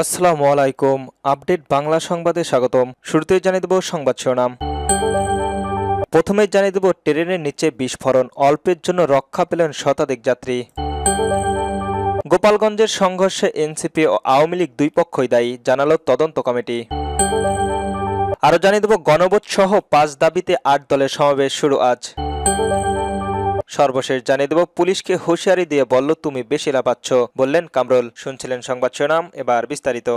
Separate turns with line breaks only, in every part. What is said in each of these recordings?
আসসালামু আলাইকুম। আপডেট বাংলা সংবাদে স্বাগতম। শুরুতেই জানিয়ে দেব সংবাদ শিরোনাম। প্রথমে জানিয়ে দেব, ট্রেনের নিচে বিস্ফোরণ, অল্পের জন্য রক্ষা পেলেন শতাধিক যাত্রী। গোপালগঞ্জের সংঘর্ষে এনসিপি ও আওয়ামী লীগ দুই পক্ষই দায়ী, জানালো তদন্ত কমিটি। আরও জানিয়ে দেব গণবোধ সহ পাঁচ দাবিতে আট দলের সমাবেশ শুরু আজ। সর্বশেষ জানিয়ে দেব, পুলিশকে হুঁশিয়ারি দিয়ে বলল, তুমি বেশি লাপাচ্ছ বললেন কামরুল। শুনছিলেন সংবাদ শিরোনাম, এবার বিস্তারিত।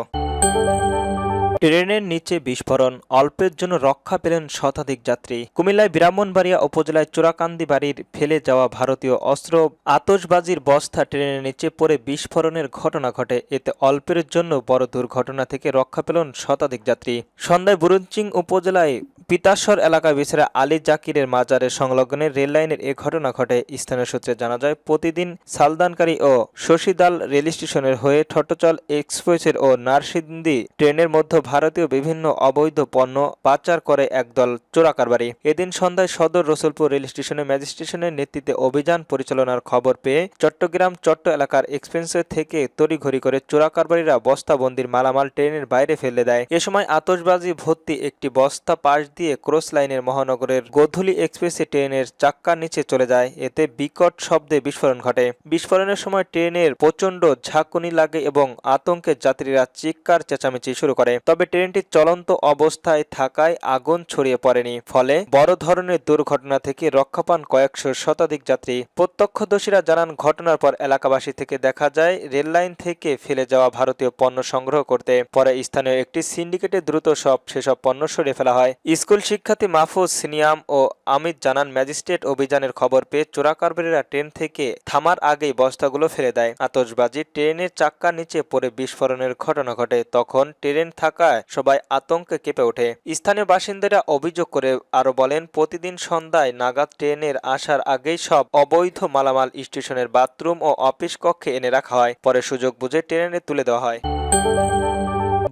ট্রেনের নিচে বিস্ফোরণ, অল্পের জন্য রক্ষা পেলেন শতাধিক যাত্রী। কুমিল্লায় ব্রাহ্মণবাড়িয়া উপজেলায় চোরাকান্দি বাড়ির ফেলে যাওয়া ভারতীয় অস্ত্র আতসবাজির বস্তা ট্রেনের নিচে পড়ে বিস্ফোরণের ঘটনা ঘটে। এতে অল্পের জন্য বড় দুর্ঘটনা থেকে রক্ষা পেলেন শতাধিক যাত্রী। সন্ধ্যায় বুরুঞ্চিং উপজেলায় পিতাশ্বর এলাকা বিছেরা আলী জাকিরের মাজারের সংলগ্নে রেললাইনের এ ঘটনা ঘটে। স্থানীয় সূত্রে জানা যায়, প্রতিদিন সালদানকারী ও শশীদাল রেল স্টেশনের হয়ে ঠট্টচল এক্সপ্রেসের ও নারসিন্দি ট্রেনের মধ্যে ভারতীয় বিভিন্ন অবৈধ পণ্য পাচার করে একদল চোরাকারবারি। এদিন সন্ধ্যায় সদর রসুলপুর রেল স্টেশনে ম্যাজিস্ট্রেশনের নেতৃত্বে অভিযান পরিচালনার খবর পেয়ে চট্টগ্রাম চট্ট এলাকার এক্সপ্রেসের থেকে তড়িঘড়ি করে চোরাকারবারিরা বস্তাবন্দির মালামাল ট্রেনের বাইরে ফেলে দেয়। এ সময় আতসবাজি ভর্তি একটি বস্তা পাশ দিয়ে ক্রস লাইনের মহানগরের গোধূলি এক্সপ্রেসে ট্রেনের চাক্কার নিচে চলে যায়। এতে বিকট শব্দে বিস্ফোরণ ঘটে। বিস্ফোরণের সময় ট্রেনের প্রচণ্ড ঝাঁকুনি লাগে এবং আতঙ্কে যাত্রীরা চিৎকার চেঁচামেচি শুরু করে। তবে ট্রেনটি চলন্ত অবস্থায় থাকায় আগুন ছড়িয়ে পড়েনি। ফলে বড় ধরনের দুর্ঘটনা থেকে রক্ষা পান কয়েকশো শতাধিক যাত্রী। প্রত্যক্ষদর্শীরা জানান, ঘটনার পর এলাকাবাসী থেকে দেখা যায়, রেললাইন থেকে ফেলে যাওয়া ভারতীয় পণ্য সংগ্রহ করতে। পরে স্থানীয় একটি সিন্ডিকেটে দ্রুত সব সেসব পণ্য সরিয়ে ফেলা হয়। স্কুল শিক্ষার্থী মাহফুজ সিনিয়াম ও আমিত জানান, ম্যাজিস্ট্রেট অভিযানের খবর পেয়ে চোরাকারবারীরা ট্রেন থেকে থামার আগেই বস্তাগুলো ফেলে দেয়। আতসবাজি ট্রেনের চাক্কার নিচে পড়ে বিস্ফোরণের ঘটনা ঘটে। তখন ট্রেন থাকায় সবাই আতঙ্কে কেঁপে ওঠে। স্থানীয় বাসিন্দারা অভিযোগ করে আরও বলেন, প্রতিদিন সন্ধ্যায় নাগাদ ট্রেনের আসার আগেই সব অবৈধ মালামাল স্টেশনের বাথরুম ও অফিস কক্ষে এনে রাখা হয়। পরে সুযোগ বুঝে ট্রেনে তুলে দেওয়া হয়।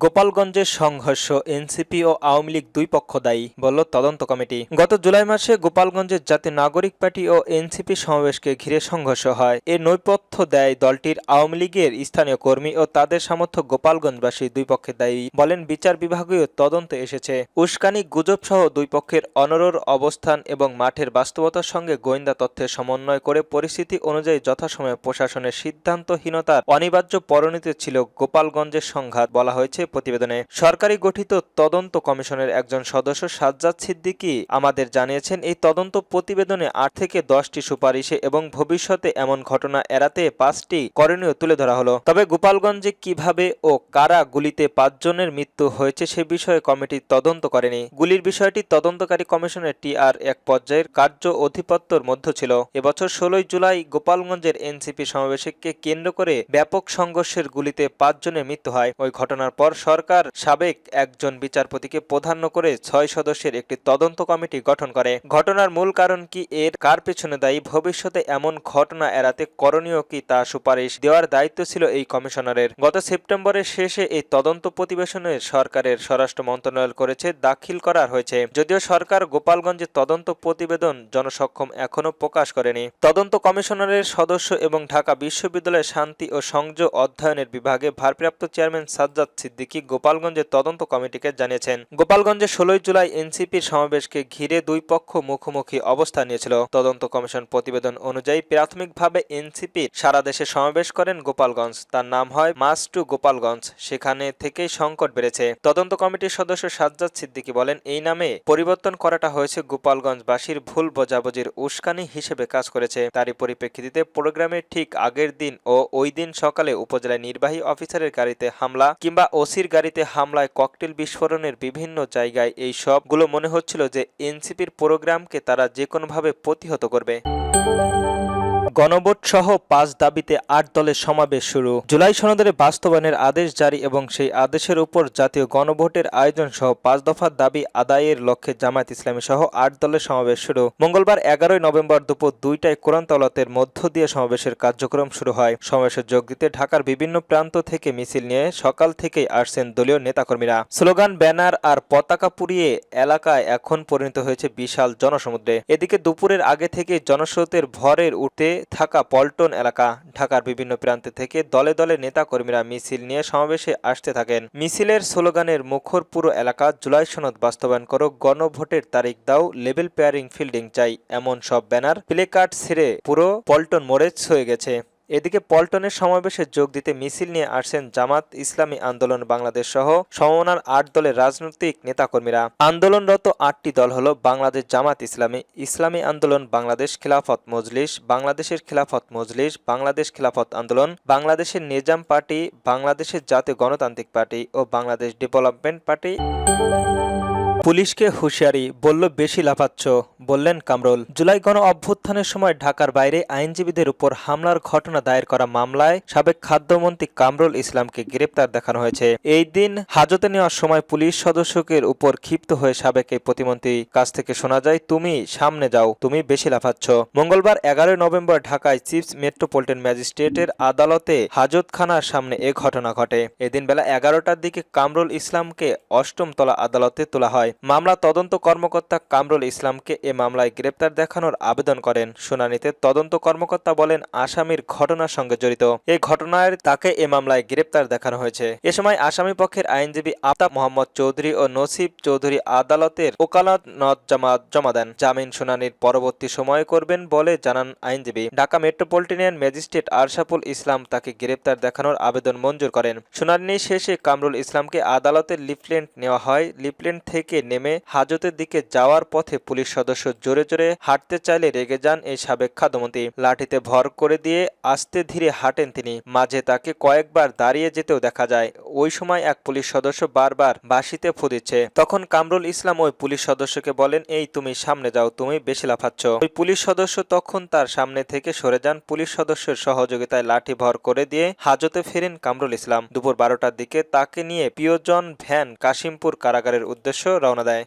গোপালগঞ্জের সংঘর্ষ, এনসিপি ও আওয়ামী লীগ দুই পক্ষ দায়ী, বলল তদন্ত কমিটি। গত জুলাই মাসে গোপালগঞ্জের জাতীয় নাগরিক পার্টি ও এনসিপি সমাবেশকে ঘিরে সংঘর্ষ হয়। এ নৈপথ্য দেয় দলটির আওয়ামী লীগের স্থানীয় কর্মী ও তাদের সামর্থ্য গোপালগঞ্জবাসী দুই পক্ষের দায়ী, বলেন বিচার বিভাগীয় তদন্তে এসেছে। উস্কানি গুজব সহ দুই পক্ষের অনরর অবস্থান এবং মাঠের বাস্তবতার সঙ্গে গোয়েন্দা তথ্যের সমন্বয় করে পরিস্থিতি অনুযায়ী যথাসময়ে প্রশাসনের সিদ্ধান্তহীনতার অনিবার্য পরিণতি ছিল গোপালগঞ্জের সংঘাত বলা হয়েছে প্রতিবেদনে সরকারি গঠিত তদন্ত কমিশনের একজন সদস্য সাজ্জাদ সিদ্দিকী আমাদের জানিয়েছেন, এই তদন্ত প্রতিবেদনে আট থেকে দশটি সুপারিশে এবং ভবিষ্যতে এমন ঘটনা এড়াতে পাঁচটি করণীয় তুলে ধরা হলো। তবে গোপালগঞ্জে কীভাবে ও কারা গুলিতে পাঁচজনের মৃত্যু হয়েছে সে বিষয়ে কমিটি তদন্ত করেনি। গুলির বিষয়টি তদন্তকারী কমিশনের টিআর এক পর্যায়ের কার্য অধিপত্যর মধ্যে ছিল। এবছর ষোলোই জুলাই গোপালগঞ্জের এনসিপি সমাবেশকে কেন্দ্র করে ব্যাপক সংঘর্ষের গুলিতে পাঁচজনের মৃত্যু হয়। ওই ঘটনার পর সরকার সাবেক একজন বিচারপতিকে প্রাধান্য করে ছয় সদস্যের একটি তদন্ত কমিটি গঠন করে। ঘটনার মূল কারণ কি, এর কার পেছনে দায়ী, ভবিষ্যতে এমন ঘটনা এড়াতে করণীয় কি, তা সুপারিশ দেওয়ার দায়িত্ব ছিল এই কমিশনারের। গত সেপ্টেম্বরের শেষে এই তদন্ত প্রতিবেদনে সরকারের স্বরাষ্ট্র মন্ত্রণালয় করেছে, দাখিল করার হয়েছে। যদিও সরকার গোপালগঞ্জের তদন্ত প্রতিবেদন জনসক্ষম এখনও প্রকাশ করেনি। তদন্ত কমিশনারের সদস্য এবং ঢাকা বিশ্ববিদ্যালয়ের শান্তি ও সংযোগ অধ্যয়নের বিভাগে ভারপ্রাপ্ত চেয়ারম্যান সাজ্জাদ সিদ্দিকী গোপালগঞ্জের তদন্ত কমিটিকে জানিয়েছেন। গোপালগঞ্জে ষোলোই জুলাই এনসিপির সমাবেশকে ঘিরে দুই পক্ষ মুখোমুখি অবস্থান নিয়েছিল। তদন্ত কমিশন প্রতিবেদন অনুযায়ী প্রাথমিকভাবে এনসিপির সারা দেশে সমাবেশ করেন গোপালগঞ্জ। তার নাম হয় মাস টু গোপালগঞ্জ। সেখানে থেকেই সংকট বেড়েছে। তদন্ত কমিটির সদস্য সাজ্জাদ সিদ্দিকী বলেন, এই নামে পরিবর্তন করাটা হয়েছে গোপালগঞ্জবাসীর ভুল বোঝাবুঝির উস্কানি হিসেবে কাজ করেছে। তারই পরিপ্রেক্ষিতে প্রোগ্রামের ঠিক আগের দিন ও ওই দিন সকালে উপজেলা নির্বাহী অফিসারের গাড়িতে হামলা কিংবা ওসির গাড়িতে হামলায় ককটেল বিস্ফোরণের বিভিন্ন জায়গায় এই সবগুলো মনে হচ্ছিল যে এনসিপির প্রোগ্রামকে তারা যে কোনোভাবে প্রতিহত করবে। গণভোট সহ পাঁচ দাবিতে আট দলের সমাবেশ শুরু। জুলাই সনদের বাস্তবায়নের আদেশ জারি এবং সেই আদেশের উপর জাতীয় গণভোটের আয়োজন সহ পাঁচ দফার দাবি আদায়ের লক্ষ্যে জামায়াত ইসলামী সহ আট দলের সমাবেশ শুরু। মঙ্গলবার এগারোই নভেম্বর দুপুর দুইটায় কোরআন মধ্য দিয়ে সমাবেশের কার্যক্রম শুরু হয়। সমাবেশে যোগ দিতে ঢাকার বিভিন্ন প্রান্ত থেকে মিছিল নিয়ে সকাল থেকেই আসছেন দলীয় নেতাকর্মীরা। স্লোগান, ব্যানার আর পতাকা পুড়িয়ে এলাকায় এখন পরিণত হয়েছে বিশাল জনসমুদ্রে। এদিকে দুপুরের আগে থেকে জনস্রোতের ভরের উঠতে থাকা পল্টন এলাকা, ঢাকার বিভিন্ন প্রান্তে থেকে দলে দলে নেতাকর্মীরা মিছিল নিয়ে সমাবেশে আসতে থাকেন। মিছিলের স্লোগানের মুখর পুরো এলাকা জুলাই সনদ বাস্তবায়ন করো, গণভোটের তারিখ দাও লেভেল পেয়ারিং ফিল্ডিং চাই, এমন সব ব্যানার প্লেকার্ড ছিঁড়ে পুরো পল্টন মোড়ে ছয়ে গেছে। এদিকে পল্টনের সমাবেশে যোগ দিতে মিছিল নিয়ে আসছেন জামাত ইসলামী আন্দোলন বাংলাদেশ সহ সমমনার আট দলের রাজনৈতিক নেতাকর্মীরা। আন্দোলনরত আটটি দল হল বাংলাদেশ জামাত ইসলামী ইসলামী আন্দোলন বাংলাদেশ খিলাফত মজলিস, বাংলাদেশের খিলাফত মজলিস, বাংলাদেশ খিলাফত আন্দোলন, বাংলাদেশের নিজাম পার্টি, বাংলাদেশের জাতীয় গণতান্ত্রিক পার্টি ও বাংলাদেশ ডেভেলপমেন্ট পার্টি। পুলিশকে হুঁশিয়ারি, বলল, বেশি লাফাচ্ছ। বললেন কামরুল। জুলাই গণ অভ্যুত্থানের সময় ঢাকার বাইরে আইনজীবীদের উপর হামলার ঘটনা দায়ের করা মামলায় সাবেক খাদ্যমন্ত্রী কামরুল ইসলামকে গ্রেপ্তার দেখানো হয়েছে। এই দিন হাজতে নেওয়ার সময় পুলিশ সদস্যকের উপর ক্ষিপ্ত হয়ে সাবেক এই প্রতিমন্ত্রী কাছ থেকে শোনা যায়, তুমি সামনে যাও, তুমি বেশি লাফাচ্ছ। মঙ্গলবার এগারোই নভেম্বর ঢাকায় চিপস মেট্রোপলিটন ম্যাজিস্ট্রেটের আদালতে হাজতখানার সামনে এ ঘটনা ঘটে। এদিন বেলা এগারোটার দিকে কামরুল ইসলামকে অষ্টম তলা আদালতে তোলা হয়। মামলা তদন্ত কর্মকর্তা কামরুল ইসলামকে এ মামলায় গ্রেপ্তার দেখানোর আবেদন করেন। শুনানিতে তদন্ত কর্মকর্তা বলেন, আসামির ঘটনার সঙ্গে জড়িত। এই ঘটনায় তাকে এ মামলায় গ্রেপ্তার দেখানো হয়েছে। এ সময় আসামি পক্ষের আইনজীবী আফতাব মোহাম্মদ চৌধুরী ও নসিব চৌধুরী আদালতের ওকালত নদ জমা জমা দেন। জামিন শুনানির পরবর্তী সময় করবেন বলে জানান আইনজীবী। ঢাকা মেট্রোপলিটন ম্যাজিস্ট্রেট আরশাফুল ইসলাম তাকে গ্রেপ্তার দেখানোর আবেদন মঞ্জুর করেন। শুনানি শেষে কামরুল ইসলামকে আদালতের লিফলেন্ট নেওয়া হয়। লিফলেন্ট থেকে নেমে হাজতের দিকে যাওয়ার পথে পুলিশ সদস্য জোরে জোরে হাঁটতে চাইলে রেগে যান এই সাবেক খাদ্যমন্ত্রী লাঠিতে ভর করে দিয়ে আস্তে ধীরে হাঁটেন তিনি। মাঝে তাকে কয়েকবার দাঁড়িয়ে যেতেও দেখা যায়। ওই সময় এক পুলিশ সদস্য বারবার বাঁশিতে ফু দিচ্ছে। তখন কামরুল ইসলাম ওই পুলিশ সদস্যকে বলেন, এই তুমি সামনে যাও, তুমি বেশি লাফাচ্ছ। ওই পুলিশ সদস্য তখন তার সামনে থেকে সরে যান। পুলিশ সদস্যের সহযোগিতায় লাঠি ভর করে দিয়ে হাজতে ফেরেন কামরুল ইসলাম। দুপুর বারোটার দিকে তাকে নিয়ে প্রিয়জন ভ্যান কাশিমপুর কারাগারের উদ্দেশ্য রওনা দেয়